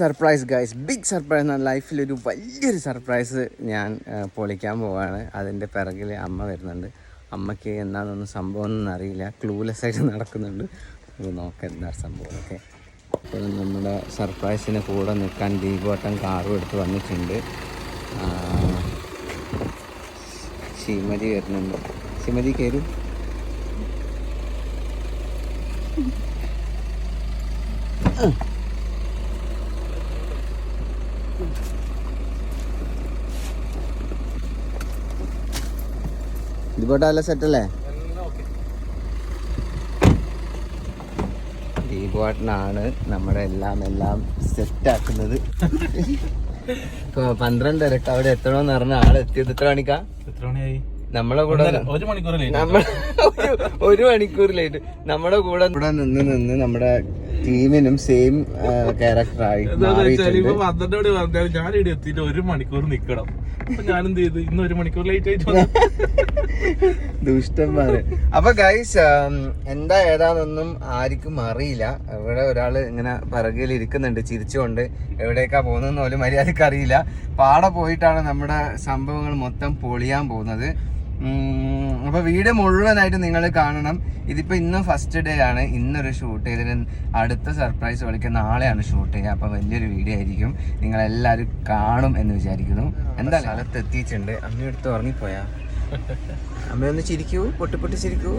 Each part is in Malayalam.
സർപ്രൈസ് ഗൈസ് ബിഗ് സർപ്രൈസ് എന്ന ലൈഫിലൊരു വലിയൊരു സർപ്രൈസ് ഞാൻ പൊളിക്കാൻ പോവാണ്. അതിന്റെ പിറകിൽ അമ്മ വരുന്നുണ്ട്. അമ്മയ്ക്ക് എന്താണെന്നൊന്നും സംഭവം ഒന്നും അറിയില്ല. ക്ലൂലെസ് ആയിട്ട് നടക്കുന്നുണ്ട്. നമുക്ക് നോക്കാം എന്താണ് സംഭവം. ഓക്കെ. അപ്പോൾ നമ്മുടെ സർപ്രൈസിന് കൂടെ നിൽക്കാൻ ദീപോട്ടം കാറും എടുത്ത് വന്നിട്ടുണ്ട്. ശ്രീമതി വരുന്നുണ്ട്. ശ്രീമതി കയറും ദീപോട്ടം നല്ല സെറ്റല്ലേ ാണ് നമ്മുടെ എല്ലാം എല്ലാം സെറ്റാക്കുന്നത് ഇപ്പൊ പന്ത്രണ്ടരക്ക് അവിടെ എത്തണമെന്ന് പറഞ്ഞ ആൾ എത്തിയത്. എത്ര മണിക്കാ? എത്ര മണിയായി? നമ്മളെ കൂടെ ഒരു മണിക്കൂർ ഒരു മണിക്കൂർ ലേറ്റ് നമ്മുടെ കൂടെ കൂടെ നിന്ന് നിന്ന് നമ്മുടെ ടീമിനും സെയിം ക്യാരക്ടർ ആയി പന്ത്രണ്ട് മണി പറഞ്ഞാൽ ഞാൻ ഇവിടെ എത്തിയിട്ട് ഒരു മണിക്കൂർ നിക്കണം. ഒരു മണിക്കൂർ ലേറ്റ് ആയിട്ട് അപ്പൊ ഗൈസ് എന്താ ഏതാണെന്നൊന്നും ആർക്കും അറിയില്ല. ഇവിടെ ഒരാൾ ഇങ്ങനെ പിറകിൽ ഇരിക്കുന്നുണ്ട് ചിരിച്ചുകൊണ്ട്. എവിടേക്കാ പോകുന്നതെന്ന് പോലും മര്യാദയ്ക്ക് അറിയില്ല. പാടെ പോയിട്ടാണ് നമ്മുടെ സംഭവങ്ങൾ മൊത്തം പൊളിയാൻ പോകുന്നത്. ഉം, അപ്പൊ വീഡിയോ മുഴുവനായിട്ട് നിങ്ങൾ കാണണം. ഇതിപ്പോ ഇന്നും ഫസ്റ്റ് ഡേ ആണ്. ഇന്നൊരു ഷൂട്ട് ചെയ്തിട്ട് അടുത്ത സർപ്രൈസ് വിളിക്കുന്ന നാളെയാണ് ഷൂട്ട് ചെയ്യുക. അപ്പൊ വലിയൊരു വീഡിയോ ആയിരിക്കും. നിങ്ങൾ എല്ലാവരും കാണും എന്ന് വിചാരിക്കുന്നു. എന്താ സ്ഥലത്ത് എത്തിയിട്ടുണ്ട്. അമ്മയെടുത്ത് ഉറങ്ങിപ്പോയാ. അമ്മയൊന്ന് ചിരിക്കൂ. പൊട്ടി പൊട്ടി ചിരിക്കൂ.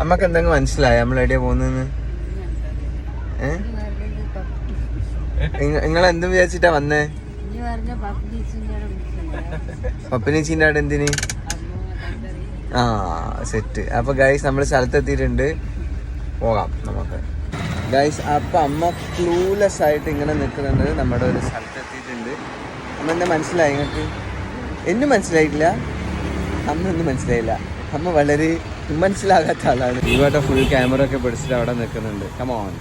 അമ്മയ്ക്ക് എന്തെങ്കിലും മനസ്സിലായോ? നമ്മൾ എവിടെയാ പോകുന്നതെന്ന്? ഏ? നിങ്ങൾ എന്ത് വിചാരിച്ചിട്ടാ വന്നേ? ഇനി ചീന്റെ പബ്ലിസിന്റെ അവിടെ എന്തിന്? ആ സെറ്റ് അപ്പൊ ഗൈസ് നമ്മൾ സ്ഥലത്തെത്തിയിട്ടുണ്ട്. പോകാം നമുക്ക്. ഗൈസ് അപ്പൊ അമ്മ ക്ലൂലെസ് ആയിട്ട് ഇങ്ങനെ നിൽക്കുന്നുണ്ട് നമ്മുടെ ഒരു സ്ഥലത്തെത്തിയിട്ടുണ്ട്. അമ്മ എന്നെ മനസ്സിലായി നിങ്ങൾക്ക് എന്നും മനസ്സിലായിട്ടില്ല? അമ്മ ഒന്നും മനസ്സിലായില്ല. അമ്മ വളരെ മനസ്സിലാകാത്ത ആളാണ്. ഈ ഇവട്ടെ ഫുൾ ക്യാമറ ഒക്കെ പിടിച്ചിട്ട് അവിടെ നിൽക്കുന്നുണ്ട് കമോൺ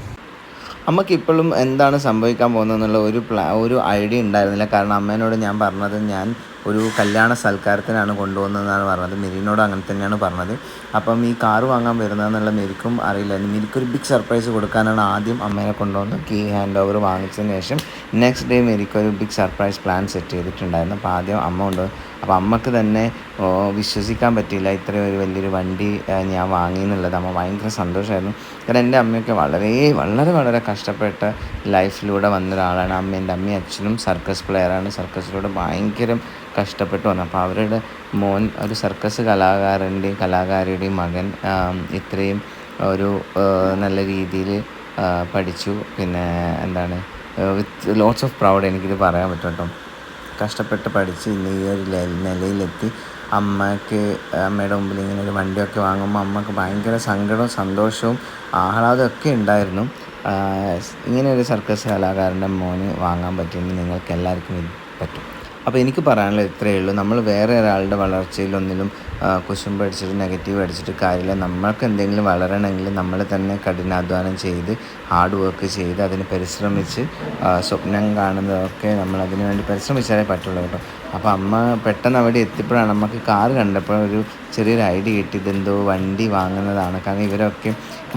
അമ്മയ്ക്ക് ഇപ്പോഴും എന്താണ് സംഭവിക്കാൻ പോകുന്നതെന്നുള്ള ഒരു പ്ലാ ഒരു ഐഡിയ ഉണ്ടായിരുന്നില്ല. കാരണം അമ്മേനോട് ഞാൻ പറഞ്ഞത് ഞാൻ ഒരു കല്യാണ സൽക്കാരത്തിനാണ് കൊണ്ടുപോകുന്നതെന്നാണ് പറഞ്ഞത്. മിരിനോട് അങ്ങനെ തന്നെയാണ് പറഞ്ഞത്. അപ്പം ഈ കാറ് വാങ്ങാൻ വരുന്നതെന്നുള്ള മെരിക്കും അറിയില്ലായിരുന്നു മെരിക്കൊരു ബിഗ് സർപ്രൈസ് കൊടുക്കാനാണ് ആദ്യം അമ്മേനെ കൊണ്ടുവന്ന് കീ ഹാൻഡ് ഓവർ വാങ്ങിച്ചതിന് ശേഷം നെക്സ്റ്റ് ഡേ മെരിക്കൊരു ബിഗ് സർപ്രൈസ് പ്ലാൻ സെറ്റ് ചെയ്തിട്ടുണ്ടായിരുന്നു. അപ്പോൾ ആദ്യം അമ്മ കൊണ്ടുപോയി അപ്പോൾ അമ്മയ്ക്ക് തന്നെ വിശ്വസിക്കാൻ പറ്റിയില്ല. ഇത്രയും ഒരു വലിയൊരു വണ്ടി ഞാൻ വാങ്ങി എന്നുള്ളത്. അമ്മ ഭയങ്കര സന്തോഷമായിരുന്നു കാരണം എന്റെ അമ്മയൊക്കെ വളരെ വളരെ വളരെ കഷ്ടപ്പെട്ട ലൈഫിലൂടെ വന്ന ഒരാളാണ്. അമ്മ എന്റെ അമ്മയും അച്ഛനും സർക്കസ് പ്ലെയറാണ് സർക്കസിലൂടെ ഭയങ്കര കഷ്ടപ്പെട്ടു വന്നു. അപ്പോൾ അവരുടെ മോൻ ഒരു സർക്കസ് കലാകാരന്റെയും കലാകാരിയുടെയും മകൻ ഇത്രയും ഒരു നല്ല രീതിയിൽ പഠിച്ചു. പിന്നെ എന്താണ് വിത്ത് ലോട്ട്സ് ഓഫ് പ്രൗഡ് എനിക്കിത് പറയാൻ പറ്റും കേട്ടോ. കഷ്ടപ്പെട്ട് പഠിച്ച് ഇന്ന് ഈ ഒരു നിലയിലെത്തി. അമ്മയ്ക്ക് അമ്മയുടെ മുമ്പിൽ ഇങ്ങനെ ഒരു വണ്ടിയൊക്കെ വാങ്ങുമ്പോൾ അമ്മയ്ക്ക് ഭയങ്കര സങ്കടവും സന്തോഷവും ആഹ്ലാദവും ഒക്കെ ഉണ്ടായിരുന്നു. ഇങ്ങനെ ഒരു സർക്കസ് കലാകാരന്റെ മോന് വാങ്ങാൻ പറ്റുമെങ്കിൽ നിങ്ങൾക്ക് എല്ലാവർക്കും പറ്റും. അപ്പോൾ എനിക്ക് പറയാനുള്ളത് ഇത്രയേ ഉള്ളൂ. നമ്മൾ വേറെ ഒരാളുടെ വളർച്ചയിലൊന്നിലും കുശുമ്പ് അടിച്ചിട്ട് നെഗറ്റീവ് അടിച്ചിട്ട് കാര്യമില്ല. നമ്മൾക്ക് എന്തെങ്കിലും വളരണമെങ്കിൽ നമ്മൾ തന്നെ കഠിനാധ്വാനം ചെയ്ത് ഹാർഡ് വർക്ക് ചെയ്ത് അതിന് പരിശ്രമിച്ച് സ്വപ്നം കാണുന്നതൊക്കെ നമ്മൾ അതിന് വേണ്ടി പരിശ്രമിച്ചാലേ പറ്റുള്ളൂ കേട്ടോ. അപ്പോൾ അമ്മ പെട്ടെന്ന് അവിടെ എത്തിയപ്പോഴാണ് നമുക്ക് കാർ കണ്ടപ്പോൾ ഒരു ചെറിയൊരു ഐഡിയ കിട്ടി. ഇതെന്തോ വണ്ടി വാങ്ങുന്നതാണ്. കാരണം ഇവരൊക്കെ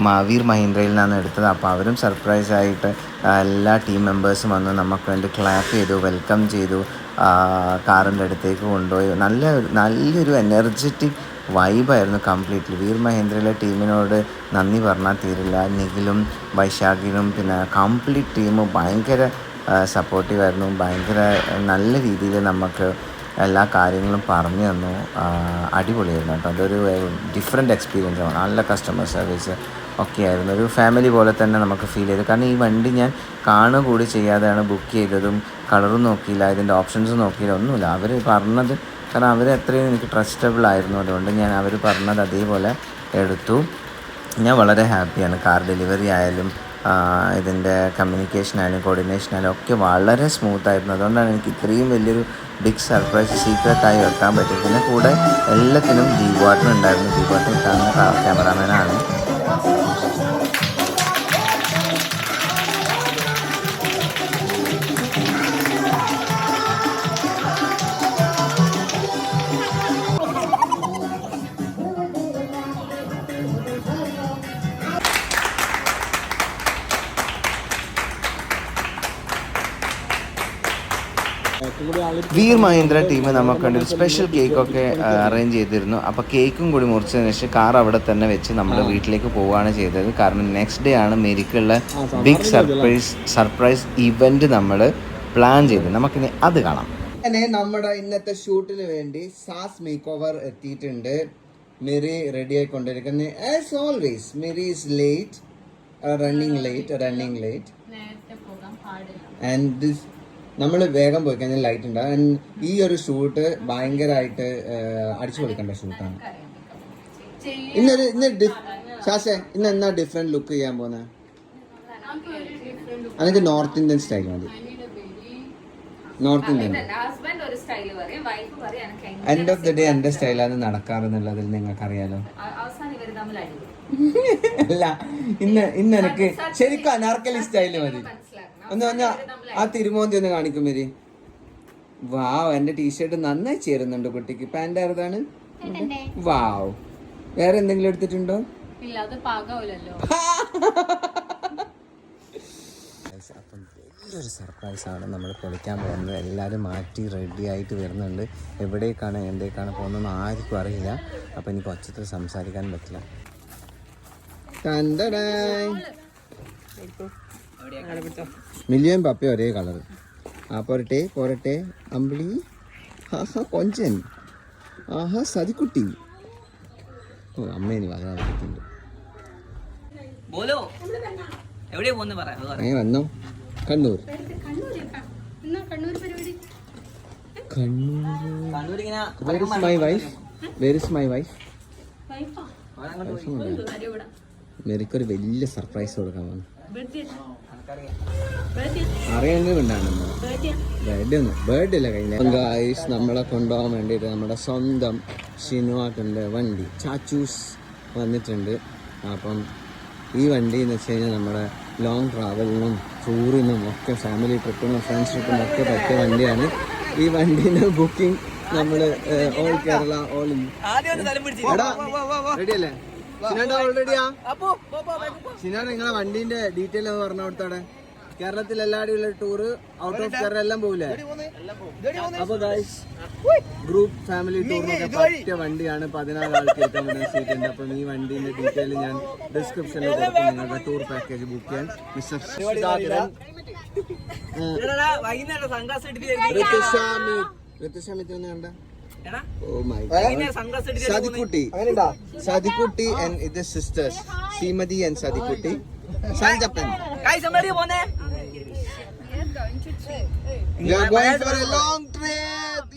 മാവീർ മഹീന്ദ്രയിൽ നിന്നാണ് എടുത്തത്. അപ്പോൾ അവരും സർപ്രൈസായിട്ട് എല്ലാ ടീം മെമ്പേഴ്സും വന്ന് നമുക്ക് വേണ്ടി ക്ലാപ്പ് ചെയ്തു വെൽക്കം ചെയ്തു. കാറിന്റെ അടുത്തേക്ക് കൊണ്ടുപോയി. നല്ല നല്ലൊരു എനർജറ്റിക് വൈബായിരുന്നു കംപ്ലീറ്റ്ലി. വീർ മഹേന്ദ്രയിലെ ടീമിനോട് നന്ദി പറഞ്ഞാൽ തീരില്ല. നിഖിലും വൈശാഖിനും പിന്നെ കംപ്ലീറ്റ് ടീം ഭയങ്കര സപ്പോർട്ടീവായിരുന്നു ഭയങ്കര നല്ല രീതിയിൽ നമുക്ക് എല്ലാ കാര്യങ്ങളും പറഞ്ഞു തന്നു. അടിപൊളിയായിരുന്നു കേട്ടോ. അതൊരു എക്സ്പീരിയൻസ് ആണ്. നല്ല കസ്റ്റമർ സർവീസ് ഒക്കെ ആയിരുന്നു. ഒരു ഫാമിലി പോലെ തന്നെ നമുക്ക് ഫീൽ ചെയ്തു. കാരണം ഈ വണ്ടി ഞാൻ കാണുക കൂടി ചെയ്യാതെയാണ് ബുക്ക് ചെയ്തതും കളറും നോക്കിയില്ല ഇതിന്റെ ഓപ്ഷൻസ് നോക്കിയില്ല ഒന്നുമില്ല. അവർ പറഞ്ഞത് കാരണം അവർ അത്രയും എനിക്ക് ട്രസ്റ്റബിൾ ആയിരുന്നു. അതുകൊണ്ട് ഞാൻ അവർ പറഞ്ഞത് അതേപോലെ എടുത്തു. ഞാൻ വളരെ ഹാപ്പിയാണ് കാർ ഡെലിവറി ആയാലും ഇതിന്റെ കമ്മ്യൂണിക്കേഷൻ ആയാലും കോർഡിനേഷൻ ആയാലും ഒക്കെ വളരെ സ്മൂത്ത് ആയിരുന്നു. അതുകൊണ്ടാണ് എനിക്ക് ഇത്രയും വലിയൊരു ബിഗ് സർപ്രൈസ് സീക്രട്ടായി വെക്കാൻ പറ്റും. പിന്നെ കൂടെ എല്ലാത്തിനും ദീപാട്ടൻ ഉണ്ടായിരുന്നു ദീപാട്ടൻ കാണുന്ന ക്യാമറാമാനാണ്. വീർ മഹീന്ദ്ര ടീം നമുക്ക് വേണ്ടി ഒരു സ്പെഷ്യൽ കേക്കൊക്കെ അറേഞ്ച് ചെയ്തിരുന്നു. അപ്പോൾ കേക്കും കൂടി മുറിച്ചതിനു ശേഷം കാർ അവിടെ തന്നെ വെച്ച് നമ്മുടെ വീട്ടിലേക്ക് പോവുകയാണ് ചെയ്തത്. കാരണം നെക്സ്റ്റ് ഡേ ആണ് മെരിക്കുള്ള ബിഗ് സർപ്രൈസ് സർപ്രൈസ് ഇവന്റ് നമ്മൾ പ്ലാൻ ചെയ്തത് നമുക്കിനി അത് കാണാം. അങ്ങനെ നമ്മുടെ ഇന്നത്തെ ഷൂട്ടിന് വേണ്ടി സാസ് മേക്ക് ഓവർ എത്തിയിട്ടുണ്ട്. Merry ready ആയിക്കൊണ്ടിരിക്കുന്നത് as always Merry is late running late running late നേരത്തെ പോകാൻ പാടില്ല. ആൻഡ് ദിസ് നമ്മൾ വേഗം പോയി കഴിഞ്ഞാൽ ലൈറ്റ് ഉണ്ട്. ഈ ഒരു ഷൂട്ട് ഭയങ്കരമായിട്ട് അടിച്ചു കൊടുക്കേണ്ട ഷൂട്ടാണ് ഇന്നൊരു ഇന്ന് ശാശേ ഇന്ന് എന്നാ ഡിഫറെന്റ് ലുക്ക് ചെയ്യാൻ പോകുന്നത് അല്ലെങ്കിൽ നോർത്ത് ഇന്ത്യൻ സ്റ്റൈൽ മതി. North Indian end of the day എന്റെ സ്റ്റൈലാണ് നടക്കാറെന്നുള്ളതിൽ നിങ്ങൾക്ക് അറിയാലോ അ- അവസാനം ഇവർ അല്ല ഇന്ന് ഇന്ന് എനിക്ക് ശരിക്കും അനാർക്കലി സ്റ്റൈൽ മതി. ഒന്ന് പറഞ്ഞ ആ തിരുമോന്തി ഒന്ന് കാണിക്കും വരി വാവ് എന്റെ ടീഷർട്ട് നന്നായി ചേരുന്നുണ്ട് കുട്ടിക്ക്. പാന്റ് ആരതാണ്? വാവ്. വേറെ എന്തെങ്കിലും എടുത്തിട്ടുണ്ടോ? ഇല്ല അത് പാകാവില്ലല്ലോ അപ്പം വലിയൊരു സർപ്രൈസ് ആണ് നമ്മൾ പൊളിക്കാൻ പോകുന്നത്. എല്ലാവരും മാറ്റി റെഡി ആയിട്ട് വരുന്നുണ്ട്. എവിടേക്കാണ് എന്തേക്കാണ് പോകുന്നതെന്ന് ആർക്കും അറിയില്ല. അപ്പം എനിക്ക് ഒച്ചത്തിൽ സംസാരിക്കാൻ പറ്റില്ല. മില്ലിയൻ പപ്പയും ഒരേ കളർ ആ പോരട്ടെ പോരട്ടെ അമ്പിളി ആഹാ കൊഞ്ചൻ ആഹാ സതിക്കുട്ടി ഓ അമ്മേനി പറ അങ്ങനെ വന്നോ കണ്ണൂർ കണ്ണൂർ കണ്ണൂർ വൈഫ് wife? മെറിക്കൊരു വലിയ സർപ്രൈസ് കൊടുക്കാൻ വന്നു ഗായ്സ് നമ്മളെ കൊണ്ടുപോകാൻ വേണ്ടിയിട്ട് നമ്മുടെ സ്വന്തം ഷിനുവാക്കിന്റെ വണ്ടി. ചാച്ചൂസ് വന്നിട്ടുണ്ട്. അപ്പം ഈ വണ്ടി എന്ന് വെച്ച് കഴിഞ്ഞാൽ നമ്മുടെ ലോങ് ട്രാവലിനും ടൂറിനും ഒക്കെ ഫാമിലി ട്രിപ്പിനും ഫ്രണ്ട്സ് ട്രിപ്പിനും ഒക്കെ പറ്റിയ വണ്ടിയാണ്. ഈ വണ്ടീന്റെ ബുക്കിംഗ് നമ്മൾ ഓൾ കേരള ഓൾ ആദ്യം സിനാണ്ട നിങ്ങളെ വണ്ടീന്റെ ഡീറ്റെയിൽ ഒന്ന് പറഞ്ഞ അവിടുത്തെ കേരളത്തിൽ എല്ലാവരുള്ള ടൂറ് ഔട്ട് ഓഫ് കേരള എല്ലാം പോവില്ലേ? അപ്പൊ ഗൈസ് ഗ്രൂപ്പ് ഫാമിലി ടൂറിനൊക്കെ പറ്റിയ വണ്ടിയാണ് പതിനാറ് ആൾക്ക് ഏറ്റവും സീറ്റ് ഉണ്ട്. അപ്പം ഈ വണ്ടിന്റെ ഡീറ്റെയിൽ ഞാൻ ഡിസ്ക്രിപ്ഷനിൽ കൊടുക്കും. നിങ്ങളുടെ ടൂർ പാക്കേജ് ബുക്ക് ചെയ്യാൻ. മിസ്റ്റർ ഋതുസ്വാമി. ഋതുസ്വാമി തന്നെ കണ്ട സതിക്കുട്ടി സതിക്കുട്ടി ആൻഡ് ഇത് സിസ്റ്റേഴ്സ് ശ്രീമതി ആൻഡ് സതിക്കുട്ടി സഞ്ചപ്പൻ കായ് സമ്മേളിയ പോന്നേ? We are going for a long trip.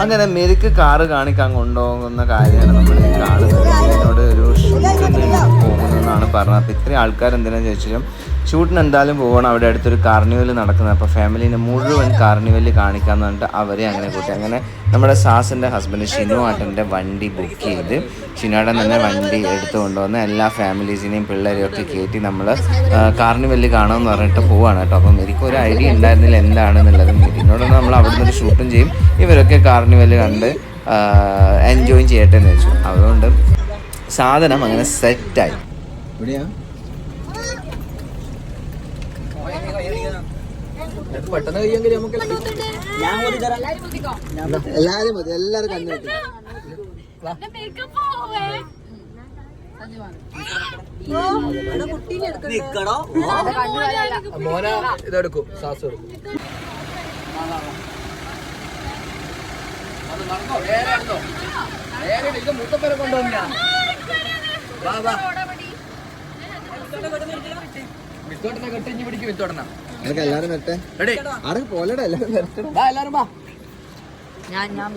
അങ്ങനെ മെരിക്ക് കാറ് കാണിക്കാൻ കൊണ്ടുപോകുന്ന കാര്യമാണ് നമ്മൾ ഈ കാണുന്നത് എന്നോട് ഒരു ഷൂട്ടിന് പോകുന്നതെന്നാണ് പറഞ്ഞത്. അപ്പോൾ ഇത്രയും ആൾക്കാർ എന്തിനാണെന്ന് ചോദിച്ചാലും ഷൂട്ടിന് എന്തായാലും പോകണം അവിടെ അടുത്തൊരു കാർണിവൽ നടക്കുന്നത്. അപ്പോൾ ഫാമിലിനെ മുഴുവൻ കാർണിവൽ കാണിക്കാമെന്ന് പറഞ്ഞിട്ട് അവരെ അങ്ങനെ കൂട്ടി. അങ്ങനെ നമ്മുടെ സാസിന്റെ ഹസ്ബൻഡ് ഷിനു ആട്ടന്റെ വണ്ടി ബുക്ക് ചെയ്ത് ഷിനുവാട്ടൻ തന്നെ വണ്ടി എടുത്തു കൊണ്ടുവന്ന് എല്ലാ ഫാമിലീസിനെയും പിള്ളേരെയും ഒക്കെ കയറ്റി നമ്മൾ കാർണിവൽ കാണാമെന്ന് പറഞ്ഞിട്ട് പോവാണ് കേട്ടോ. അപ്പം എനിക്ക് ഒരു ഐഡിയ ഉണ്ടായിരുന്നില്ല എന്താണെന്നുള്ളത് മെരിനോട് നമ്മൾ അവിടെ നിന്ന് ഷൂട്ടും ചെയ്യും. ഇവരൊക്കെ കാർണിവൽ കണ്ട് എൻജോയ് ചെയ്യട്ടെ എന്ന് വെച്ചു. അതുകൊണ്ട് സാധനം അങ്ങനെ സെറ്റായി എവിടെയാ പെട്ടെന്ന് കഴിയെങ്കിൽ നമുക്ക് ഞാൻ കൂടി തരാം. എല്ലാരും മതി എല്ലാരും കണ്ണു നിക്കടോ. മോന ഇതെടുക്കും സാസ് എടുക്കും. അതൊക്കെ എല്ലാരും വരട്ടെ? ആരും പോലെടാ എല്ലാരും വരട്ടെ. ഞാൻ ഞാൻ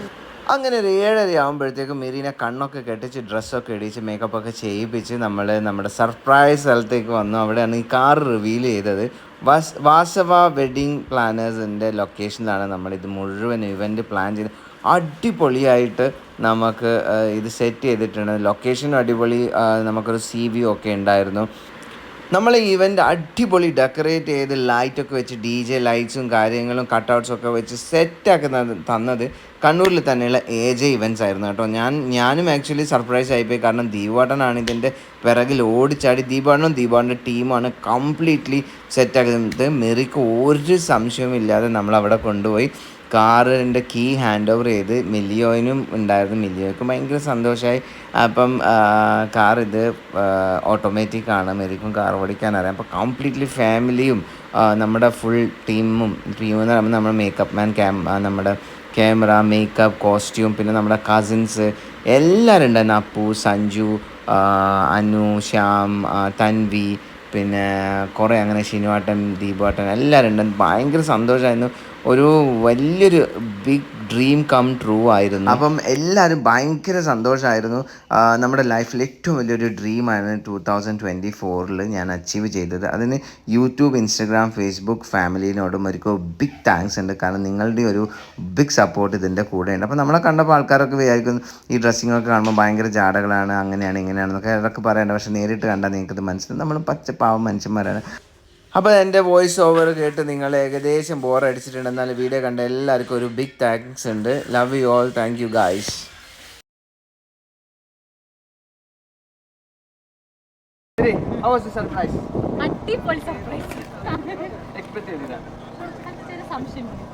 അങ്ങനെ ഒരു ഏഴര ആകുമ്പോഴത്തേക്കും മെരീനെ കണ്ണൊക്കെ കെട്ടിച്ച് ഡ്രസ്സൊക്കെ ഇടിച്ച് മേക്കപ്പ് ഒക്കെ ചെയ്യിപ്പിച്ച് നമ്മൾ നമ്മുടെ സർപ്രൈസ് സ്ഥലത്തേക്ക് വന്നു. അവിടെയാണ് ഈ കാർ റിവീൽ ചെയ്തത്. വാസ് വാസവ വെഡിങ് പ്ലാനേഴ്സിന്റെ ലൊക്കേഷനിലാണ് നമ്മൾ ഇത് മുഴുവൻ ഇവന്റ് പ്ലാൻ ചെയ്ത് അടിപൊളിയായിട്ട് നമുക്ക് ഇത് സെറ്റ് ചെയ്തിട്ടുണ്ട്. ലൊക്കേഷനും അടിപൊളി നമുക്കൊരു സി വി ഒക്കെ ഉണ്ടായിരുന്നു. നമ്മൾ ഈവന്റ് അടിപൊളി ഡെക്കറേറ്റ് ചെയ്ത് ലൈറ്റൊക്കെ വെച്ച് ഡി ജെ ലൈറ്റ്സും കാര്യങ്ങളും കട്ടൗട്ട്സും ഒക്കെ വെച്ച് സെറ്റാക്കി തന്നത് കണ്ണൂരിൽ തന്നെയുള്ള എ ജെ ഇവന്റ്സ് ആയിരുന്നു കേട്ടോ. ഞാൻ ഞാനും ആക്ച്വലി സർപ്രൈസ് ആയിപ്പോയി. കാരണം ദീപാട്ടനാണ് ഇതിന്റെ പിറകിൽ ഓടിച്ചാടി. ദീപാട്ടനും ദീപാട്ടന്റെ ടീമാണ് കംപ്ലീറ്റ്ലി സെറ്റാക്കുന്നത് മെറിക്ക് ഒരു സംശയവും ഇല്ലാതെ നമ്മളവിടെ കൊണ്ടുപോയി. കാറിന്റെ കീ ഹാൻഡ് ഓവർ ചെയ്ത് മില്ലിയോയിനും ഉണ്ടായിരുന്നു. മില്ലിയോയ്ക്കും ഭയങ്കര സന്തോഷമായി അപ്പം കാർ ഇത് ഓട്ടോമാറ്റിക് ആണ്. മെരിക്കും കാർ ഓടിക്കാൻ അറിയാം. അപ്പോൾ കംപ്ലീറ്റ്ലി ഫാമിലിയും നമ്മുടെ ഫുൾ ടീമും ടീം എന്ന് പറയുമ്പോൾ നമ്മുടെ മേക്കപ്പ് മാൻ ക്യാം നമ്മുടെ ക്യാമറ മേക്കപ്പ് കോസ്റ്റ്യൂം പിന്നെ നമ്മുടെ കസിൻസ് എല്ലാവരും ഉണ്ടായിരുന്നു. അപ്പു സഞ്ജു അനു ശ്യാം തൻവി പിന്നെ കുറേ അങ്ങനെ ഷിനുവാട്ടൻ ദീപാട്ടൻ എല്ലാവരും ഉണ്ടായിരുന്നു. ഭയങ്കര സന്തോഷമായിരുന്നു. ഒരു വലിയൊരു ബിഗ് ഡ്രീം കം ട്രൂ ആയിരുന്നു. അപ്പം എല്ലാവരും ഭയങ്കര സന്തോഷമായിരുന്നു നമ്മുടെ ലൈഫിൽ ഏറ്റവും വലിയൊരു ഡ്രീമായിരുന്നു ടൂ തൗസൻഡ് ട്വന്റി ഫോറിൽ ഞാൻ അച്ചീവ് ചെയ്തത്. അതിന് യൂട്യൂബ് ഇൻസ്റ്റഗ്രാം ഫേസ്ബുക്ക് ഫാമിലിനോടും ഒരു ബിഗ് താങ്ക്സ് ഉണ്ട്. കാരണം നിങ്ങളുടെ ഒരു ബിഗ് സപ്പോർട്ട് ഇതിന്റെ കൂടെ ഉണ്ട് അപ്പോൾ നമ്മളെ കണ്ടപ്പോൾ ആൾക്കാരൊക്കെ വിചാരിക്കുന്നു ഈ ഡ്രസ്സിങ്ങൊക്കെ കാണുമ്പോൾ ഭയങ്കര ജാടകളാണ് അങ്ങനെയാണ് ഇങ്ങനെയാണെന്നൊക്കെ അതൊക്കെ പറയേണ്ട. പക്ഷേ നേരിട്ട് കണ്ടാൽ നിങ്ങൾക്കത് മനസ്സിലാവും. നമ്മൾ പച്ച പാവം മനുഷ്യന്മാരാണ്. അപ്പോൾ എന്റെ വോയിസ് ഓവർ കേട്ട് നിങ്ങൾ ഏകദേശം ബോർ അടിച്ചിട്ടുണ്ട്. എന്നാൽ വീഡിയോ കണ്ട എല്ലാവർക്കും ഒരു ബിഗ് താങ്ക്സ് ഉണ്ട്. Love you all thank you guys surprise അടിപൊളി സർപ്രൈസ് എക്സ്പെക്ട് ചെയ്തില്ല. സംശയമുണ്ട്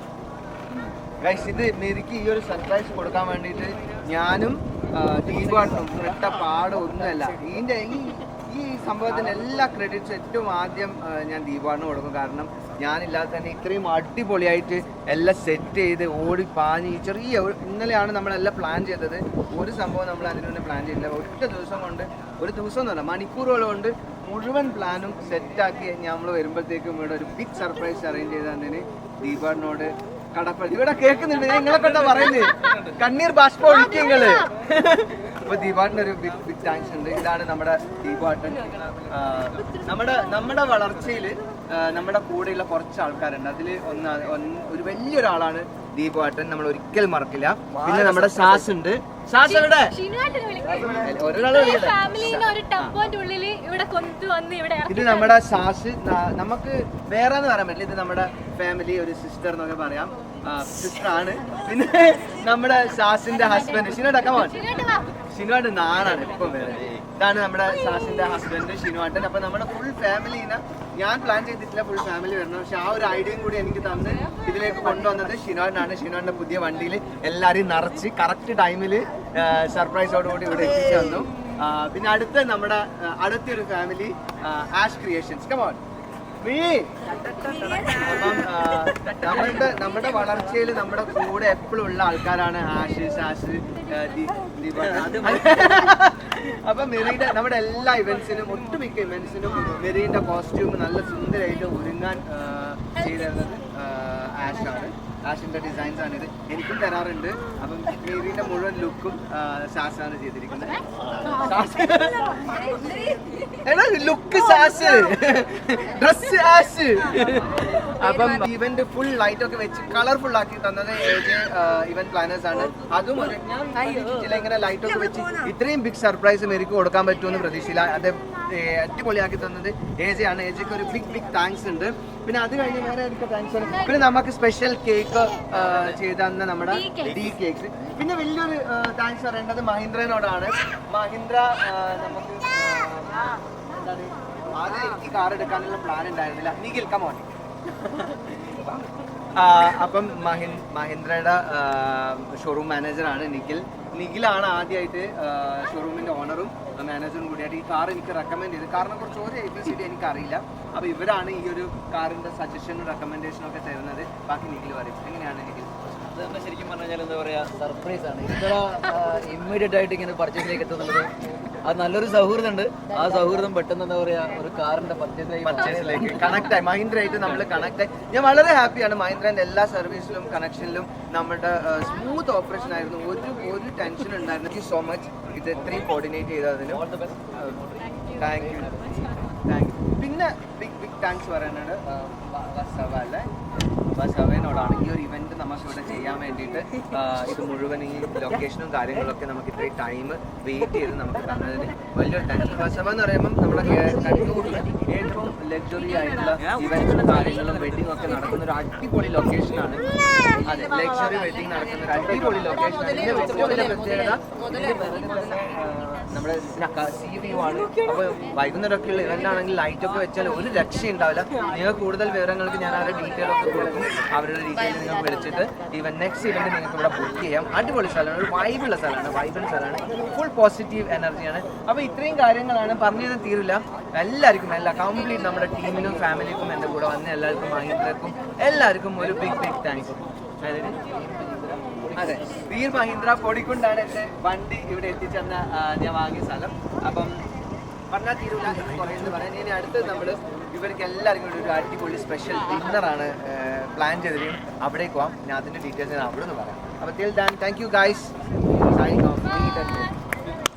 ഗൈസ് ഇത് മെരിക്ക് ഈ ഒരു സർപ്രൈസ് കൊടുക്കാൻ വേണ്ടിയിട്ട് ഞാനും ദീപാട്ടും ഇട്ട പാട് ഒന്നുമല്ല. ഇതിന്റെ ഈ ഈ സംഭവത്തിന് എല്ലാ ക്രെഡിറ്റ്സും ഏറ്റവും ആദ്യം ഞാൻ ദീപാണ് കൊടുക്കും. കാരണം ഞാനില്ലാതെ തന്നെ ഇത്രയും അടിപൊളിയായിട്ട് എല്ലാം സെറ്റ് ചെയ്ത് ഓടി പാഞ്ഞ് ചെറിയ ഇന്നലെയാണ് നമ്മളെല്ലാം പ്ലാൻ ചെയ്തത്. ഒരു സംഭവം നമ്മൾ അതിന് മുന്നേ പ്ലാൻ ചെയ്തില്ല. ഒറ്റ ദിവസം കൊണ്ട് ഒരു ദിവസം എന്നല്ല മണിക്കൂറുകൾ കൊണ്ട് മുഴുവൻ പ്ലാനും സെറ്റാക്കി നമ്മൾ വരുമ്പോഴത്തേക്കും ഇവിടെ ഒരു ബിഗ് സർപ്രൈസ് അറേഞ്ച് ചെയ്ത് തന്നെ ദീപാടിനോട് കടപ്പള്ളി ഇവിടെ കേൾക്കുന്നുണ്ട് നിങ്ങളെ കണ്ട പറയുന്നത്? കണ്ണീർ ബാഷ്പ ഒഴിക്കുക നിങ്ങൾ അപ്പൊ ദീപാട്ടിന് ഒരു ബിഗ് ബിഗ് താങ്ക്സ് ഉണ്ട്. ഇതാണ് നമ്മുടെ ദീപാട്ടൻ നമ്മുടെ നമ്മുടെ വളർച്ചയിൽ നമ്മുടെ കൂടെയുള്ള കുറച്ച് ആൾക്കാരുണ്ട്. അതിൽ ഒന്ന് ഒന്ന് ഒരു വലിയൊരാളാണ് ദീപാട്ടൻ നമ്മൾ ഒരിക്കൽ മറക്കില്ല. പിന്നെ നമ്മുടെ സാസ് ഉണ്ട്. സാസ് എവിടെ? ഇത് നമ്മുടെ സാസ് നമുക്ക് വേറെ എന്ന് പറയാൻ പറ്റില്ല. ഇത് നമ്മുടെ ഫാമിലി ഒരു സിസ്റ്റർ എന്നൊക്കെ പറയാം. സിസ്റ്റർ ആണ്. പിന്നെ നമ്മുടെ സാസിന്റെ ഹസ്ബൻഡ് ഷിനോട്ടക്കമോൻ ഷിനുവാട്ടൻ നാടാണ് ഇപ്പം വരെ. ഇതാണ് നമ്മുടെ സാസിന്റെ ഹസ്ബൻഡ് ഷിനുവാട്ടൻ അപ്പൊ നമ്മുടെ ഫുൾ ഫാമിലിനെ ഞാൻ പ്ലാൻ ചെയ്തിട്ടില്ല ഫുൾ ഫാമിലി വരണം. പക്ഷെ ആ ഒരു ഐഡിയയും കൂടി എനിക്ക് തന്ന് ഇതിലേക്ക് കൊണ്ടുവന്നത് ഷിനോട്ടനാണ് ഷിനോന്റെ പുതിയ വണ്ടിയിൽ എല്ലാരെയും നിറച്ച് കറക്റ്റ് ടൈമിൽ സർപ്രൈസോടുകൂടി ഇവിടെ എത്തിച്ചു തന്നു. പിന്നെ അടുത്ത നമ്മുടെ അടുത്തൊരു ഫാമിലി ആഷ് ക്രിയേഷൻസ് കമോൺ നമ്മളുടെ നമ്മുടെ വളർച്ചയിൽ നമ്മുടെ കൂടെ എപ്പോഴും ഉള്ള ആൾക്കാരാണ് ആശിഷ് ആശിഷ്. അപ്പൊ മെറീന്റെ നമ്മുടെ എല്ലാ ഇവന്റ്സിനും ഒട്ടുമിക്ക ഇവന്റ്സിനും മെറീന്റെ കോസ്റ്റ്യൂം നല്ല സുന്ദരമായിട്ട് ഒരുങ്ങാൻ ചെയ്തിരുന്നത് ആഷ് ആണ് ആഷിന്റെ ഡിസൈൻസ് ആണ് ഇത് എനിക്കും തരാറുണ്ട്. അപ്പം മെറീന്റെ മുഴുവൻ ലുക്കും ശാസാണ് ചെയ്തിരിക്കുന്നത്. എടാ ലുക്ക് സാസ് ഡ്രസ് ആഷ് അപ്പം ഇവന്റ് ഫുൾ ലൈറ്റ് ഒക്കെ വെച്ച് കളർഫുൾ ആക്കി തന്നത് ഇവന്റ് പ്ലാനേഴ്സ് ആണ്. അതും ഇങ്ങനെ ലൈറ്റ് ഒക്കെ വെച്ച് ഇത്രയും ബിഗ് സർപ്രൈസ് എനിക്ക് കൊടുക്കാൻ പറ്റുമെന്ന് പ്രതീക്ഷയില്ല. അത് അടിപൊളിയാക്കി തന്നത് ഏജെ ആണ് ഏജയ്ക്ക് ഒരു ബിഗ് ബിഗ് താങ്ക്സ് ഉണ്ട്. പിന്നെ അത് കഴിഞ്ഞ് വേറെ എനിക്ക് താങ്ക്സ് ഉണ്ട് പിന്നെ നമുക്ക് സ്പെഷ്യൽ കേക്ക് ചെയ്ത നമ്മുടെ ഡി കേക്ക്സ് പിന്നെ വലിയൊരു താങ്ക്സ് പറയേണ്ടത് മഹീന്ദ്രനോടാണ്. മഹീന്ദ്ര നമുക്ക് എനിക്ക് കാർ എടുക്കാനുള്ള പ്ലാൻ ഉണ്ടായിരുന്നില്ല. അപ്പം മഹിൻ മഹീന്ദ്രയുടെ ഷോറൂം മാനേജറാണ് നിഖിൽ. നിഖിലാണ് ആദ്യമായിട്ട് ഷോറൂമിന്റെ ഓണറും മാനേജറും കൂടിയായിട്ട് ഈ കാർ എനിക്ക് റെക്കമെൻഡ് ചെയ്ത് കാറിനെ കുറിച്ച് ഒരു എ ബി സി ഡി എനിക്കറിയില്ല. അപ്പോൾ ഇവരാണ് ഈ ഒരു കാറിന്റെ സജഷനും റെക്കമെൻഡേഷനും ഒക്കെ തരുന്നത്. ബാക്കി നിഖിൽ പറയും. എങ്ങനെയാണ് നിഖിൽ? ശരിക്കും പറഞ്ഞു കഴിഞ്ഞാൽ എന്താ പറയാ സർപ്രൈസ് ആണ്. ഇത്ര ഇമ്മീഡിയറ്റ് ആയിട്ട് ഇങ്ങനെ പർച്ചേസിലേക്ക് എത്തുന്നുള്ളത് അത് നല്ലൊരു സൗഹൃദം ഉണ്ട് ആ സൗഹൃദം പെട്ടെന്ന് എന്താ പറയാ ഒരു കാറിന്റെ പർച്ചേസിലേക്ക് കണക്ട് ആയി മഹീന്ദ്ര ആയിട്ട് നമ്മൾ കണക്ട് ആയി. ഞാൻ വളരെ ഹാപ്പിയാണ് മഹീന്ദ്രന്റെ എല്ലാ സർവീസിലും കണക്ഷനിലും നമ്മുടെ സ്മൂത്ത് ഓപ്പറേഷൻ ആയിരുന്നു. ഒരു ഒരു ടെൻഷൻ ഉണ്ടായിരുന്നു യു സോ മച്ച് ഇത് ഇത്രയും കോർഡിനേറ്റ് ചെയ്തതിന്. താങ്ക് യു താങ്ക് യു പിന്നെ ബിഗ് ബിഗ് താങ്ക്സ് പറയാനാണ് സവാലെ വസവനോടാണ് ഈ ഒരു ഇവന്റ് നമുക്ക് ഇവിടെ ചെയ്യാൻ വേണ്ടിയിട്ട് ഇത് മുഴുവൻ ഈ ലൊക്കേഷനും കാര്യങ്ങളൊക്കെ നമുക്ക് ഇത്രയും ടൈം വെയിറ്റ് ചെയ്ത് നമുക്ക് തന്നതിന് വലിയൊരു താങ്ക്സ് വസവ എന്ന് പറയുമ്പോൾ നമ്മുടെ ഏറ്റവും ലക്ഷറി ആയിട്ടുള്ള ഇവന്റ്സും കാര്യങ്ങളും വെഡിങ്ങും ഒക്കെ നടക്കുന്ന ഒരു അടിപൊളി ലൊക്കേഷനാണ് അതെ ലക്ഷറി വെഡിങ് നടക്കുന്ന ഒരു അടിപൊളി ആ, നമ്മുടെ സി വ്യൂ ആണ്. അപ്പോൾ വൈകുന്നേരമൊക്കെയുള്ള ഇവന്റ് ആണെങ്കിൽ ലൈറ്റ് ഒക്കെ വെച്ചാൽ ഒരു രക്ഷ ഉണ്ടാവില്ല. നിങ്ങൾ കൂടുതൽ വിവരങ്ങൾക്ക് ഞാൻ അവരുടെ ഡീറ്റെയിൽ ഒക്കെ കൊടുക്കും. അവരുടെ രീതിയിൽ നിങ്ങൾ വിളിച്ചിട്ട് ഈവൻ നെക്സ്റ്റ് ഇവന്റ് നിങ്ങൾക്ക് ഇവിടെ ബുക്ക് ചെയ്യാം. അടിപൊളി സ്ഥലമാണ്. ഒരു വൈബുള്ള സ്ഥലമാണ്. വൈബിൾ സ്ഥലമാണ്. ഫുൾ പോസിറ്റീവ് എനർജിയാണ് അപ്പോൾ ഇത്രയും കാര്യങ്ങളാണ്. പറഞ്ഞത് തീരില്ല. എല്ലാവർക്കും എല്ലാ കംപ്ലീറ്റ് നമ്മുടെ ടീമിനും ഫാമിലിക്കും എന്റെ കൂടെ വന്ന എല്ലാവർക്കും മഹീന്ദ്രക്കും എല്ലാവർക്കും ഒരു ബിഗ് ബിഗ് താങ്ക്സ് അതായത് അതെ. വീർ മഹീന്ദ്ര പൊടിക്കൊണ്ടാണ് എന്റെ വണ്ടി ഇവിടെ എത്തിച്ചെന്ന ഞാൻ വാങ്ങിയ സ്ഥലം. അപ്പം പറഞ്ഞാൽ തീരൂല ഇനി അടുത്ത് നമ്മൾ ഇവർക്ക് എല്ലാവർക്കും കൂടി ഒരു അടിപൊളി സ്പെഷ്യൽ ഡിന്നറാണ് പ്ലാൻ ചെയ്തത്. അവിടേക്ക് പോവാം. ഞാൻ അതിന്റെ ഡീറ്റെയിൽസ് ഞാൻ അവിടെ നിന്ന് പറയാം അപ്പോൾ തിൽ ദാൻ താങ്ക് യു ഗൈസ്